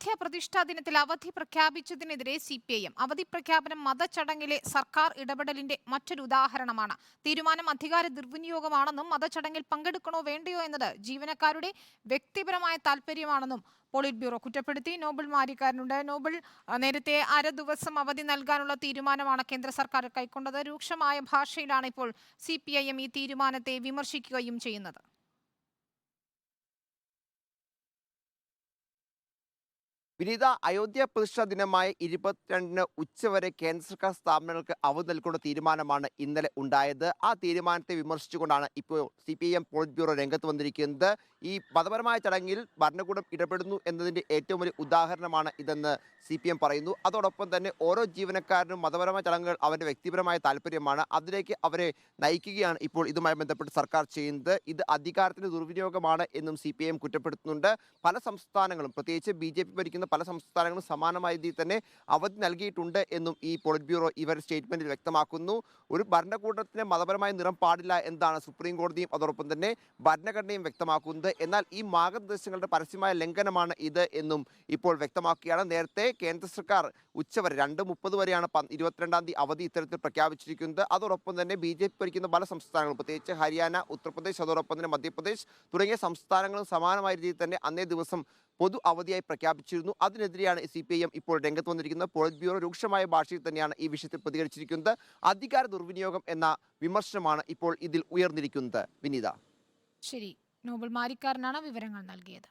അയോധ്യ പ്രതിഷ്ഠാ ദിനത്തിൽ അവധി പ്രഖ്യാപിച്ചതിനെതിരെ സി പി ഐ എം. അവധി പ്രഖ്യാപനം മതചടങ്ങിലെ സർക്കാർ ഇടപെടലിന്റെ മറ്റൊരു ഉദാഹരണമാണ്. തീരുമാനം അധികാര ദുർവിനിയോഗമാണെന്നും മതചടങ്ങിൽ പങ്കെടുക്കണോ വേണ്ടയോ എന്നത് ജീവനക്കാരുടെ വ്യക്തിപരമായ താല്പര്യമാണെന്നും പോളിറ്റ് ബ്യൂറോ കുറ്റപ്പെടുത്തി. നോബിൾ മാരിക്കാരനുണ്ട്. നോബിൾ നേരത്തെ അര ദിവസം അവധി നൽകാനുള്ള തീരുമാനമാണ് കേന്ദ്ര സർക്കാർ കൈക്കൊണ്ടത്. രൂക്ഷമായ ഭാഷയിലാണ് ഇപ്പോൾ സി ഈ തീരുമാനത്തെ വിമർശിക്കുകയും ചെയ്യുന്നത്. വിനീത അയോധ്യ പ്രതിഷ്ഠാ ദിനമായ ഇരുപത്തിരണ്ടിന് ഉച്ചവരെ കേന്ദ്ര സർക്കാർ സ്ഥാപനങ്ങൾക്ക് അവധി നൽകുന്ന തീരുമാനമാണ് ഇന്നലെ ഉണ്ടായത്. ആ തീരുമാനത്തെ വിമർശിച്ചുകൊണ്ടാണ് ഇപ്പോൾ C P M polit bureau രംഗത്ത് വന്നിരിക്കുന്നത്. ഈ മതപരമായ ചടങ്ങിൽ ഭരണകൂടം ഇടപെടുന്നു എന്നതിന്റെ ഏറ്റവും വലിയ ഉദാഹരണമാണ് ഇതെന്ന് സി പി എം പറയുന്നു. അതോടൊപ്പം തന്നെ ഓരോ ജീവനക്കാരനും മതപരമായ ചടങ്ങുകൾ അവരുടെ വ്യക്തിപരമായ താല്പര്യമാണ് അതിലേക്ക് അവരെ നയിക്കുകയാണ് ഇപ്പോൾ ഇതുമായി ബന്ധപ്പെട്ട് സർക്കാർ ചെയ്യുന്നത്. ഇത് അധികാരത്തിന്റെ ദുർവിനിയോഗമാണ് എന്നും സി കുറ്റപ്പെടുത്തുന്നുണ്ട്. പല സംസ്ഥാനങ്ങളും പ്രത്യേകിച്ച് ബി ഭരിക്കുന്ന പല സംസ്ഥാനങ്ങളും സമാനമായ രീതിയിൽ തന്നെ അവധി നൽകിയിട്ടുണ്ട് എന്നും ഈ പോളിറ്റ് ബ്യൂറോ ഇവർ സ്റ്റേറ്റ്മെന്റിൽ വ്യക്തമാക്കുന്നു. ഒരു ഭരണകൂടത്തിന് മതപരമായ നിറം പാടില്ല എന്നാണ് സുപ്രീം കോടതിയും അതോടൊപ്പം തന്നെ ഭരണഘടനയും വ്യക്തമാക്കുന്നത്. എന്നാൽ ഈ മാർഗനിർദ്ദേശങ്ങളുടെ പരസ്യമായ ലംഘനമാണ് ഇത് എന്നും ഇപ്പോൾ വ്യക്തമാക്കുകയാണ്. നേരത്തെ കേന്ദ്ര സർക്കാർ ഉച്ചവരെ രണ്ട് മുപ്പത് വരെയാണ് ഇരുപത്തിരണ്ടാം തീയതി അവധി ഇത്തരത്തിൽ പ്രഖ്യാപിച്ചിരിക്കുന്നത്. അതോടൊപ്പം തന്നെ ബി ജെ പി ഭരിക്കുന്ന പല സംസ്ഥാനങ്ങളും പ്രത്യേകിച്ച് ഹരിയാന ഉത്തർപ്രദേശ് അതോടൊപ്പം തന്നെ മധ്യപ്രദേശ് തുടങ്ങിയ സംസ്ഥാനങ്ങളും സമാനമായ രീതിയിൽ തന്നെ അന്നേ ദിവസം പൊതു അവധിയായി പ്രഖ്യാപിച്ചിരുന്നു. അതിനെതിരെയാണ് സി പി ഐ എം ഇപ്പോൾ രംഗത്ത് വന്നിരിക്കുന്നത്. പോളിറ്റ് ബ്യൂറോ രൂക്ഷമായ ഭാഷയിൽ തന്നെയാണ് ഈ വിഷയത്തിൽ പ്രതികരിച്ചിരിക്കുന്നത്. അധികാര ദുർവിനിയോഗം എന്ന വിമർശനമാണ് ഇപ്പോൾ ഇതിൽ ഉയർന്നിരിക്കുന്നത്. വിനീത. ശരി. നോബൽ മാരിക്കാരനാണ് വിവരങ്ങൾ നൽകിയത്.